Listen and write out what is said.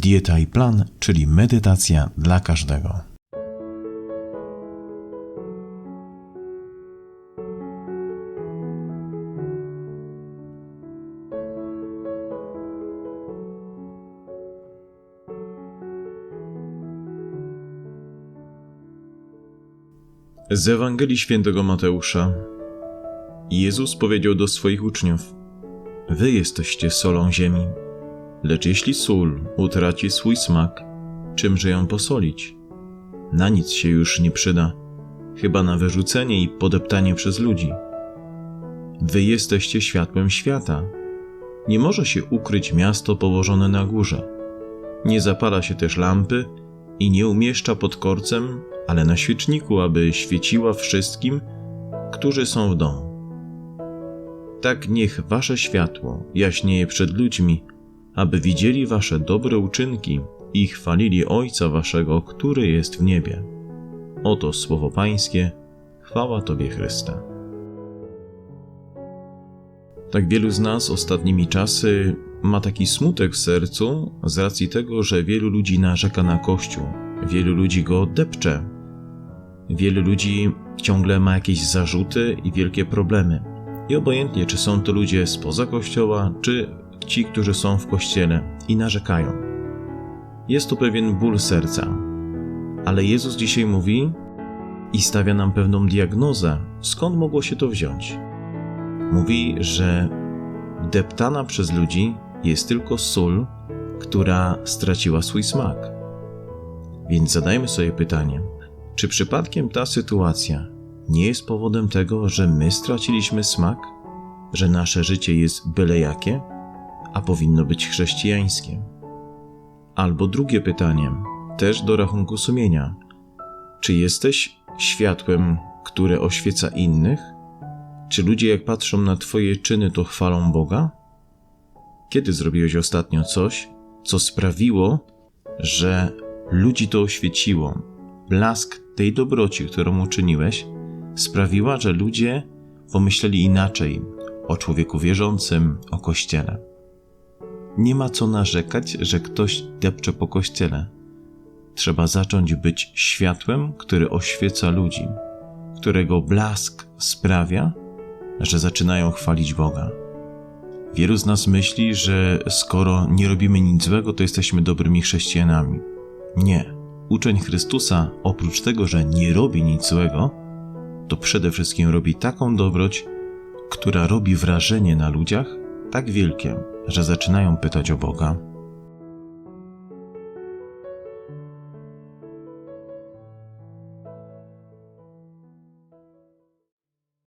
Dieta i plan, czyli medytacja dla każdego. Z Ewangelii Świętego Mateusza. Jezus powiedział do swoich uczniów: Wy jesteście solą ziemi. Lecz jeśli sól utraci swój smak, czymże ją posolić? Na nic się już nie przyda, chyba na wyrzucenie i podeptanie przez ludzi. Wy jesteście światłem świata. Nie może się ukryć miasto położone na górze. Nie zapala się też lampy i nie umieszcza pod korcem, ale na świeczniku, aby świeciła wszystkim, którzy są w domu. Tak niech wasze światło jaśnieje przed ludźmi, aby widzieli wasze dobre uczynki i chwalili Ojca waszego, który jest w niebie. Oto słowo Pańskie, chwała Tobie Chryste. Tak wielu z nas ostatnimi czasy ma taki smutek w sercu z racji tego, że wielu ludzi narzeka na Kościół, wielu ludzi go depcze, wielu ludzi ciągle ma jakieś zarzuty i wielkie problemy. I obojętnie, czy są to ludzie spoza Kościoła, czy ci, którzy są w Kościele i narzekają. Jest to pewien ból serca, ale Jezus dzisiaj mówi i stawia nam pewną diagnozę, skąd mogło się to wziąć. Mówi, że deptana przez ludzi jest tylko sól, która straciła swój smak. Więc zadajmy sobie pytanie, czy przypadkiem ta sytuacja nie jest powodem tego, że my straciliśmy smak, że nasze życie jest byle jakie, a powinno być chrześcijańskie? Albo drugie pytanie, też do rachunku sumienia: czy jesteś światłem, które oświeca innych? Czy ludzie, jak patrzą na Twoje czyny, to chwalą Boga? Kiedy zrobiłeś ostatnio coś, co sprawiło, że ludzi to oświeciło? Blask tej dobroci, którą uczyniłeś, sprawiła, że ludzie pomyśleli inaczej o człowieku wierzącym, o kościele. Nie ma co narzekać, że ktoś depcze po kościele. Trzeba zacząć być światłem, który oświeca ludzi, którego blask sprawia, że zaczynają chwalić Boga. Wielu z nas myśli, że skoro nie robimy nic złego, to jesteśmy dobrymi chrześcijanami. Nie. Uczeń Chrystusa, oprócz tego, że nie robi nic złego, to przede wszystkim robi taką dobroć, która robi wrażenie na ludziach tak wielkie, że zaczynają pytać o Boga.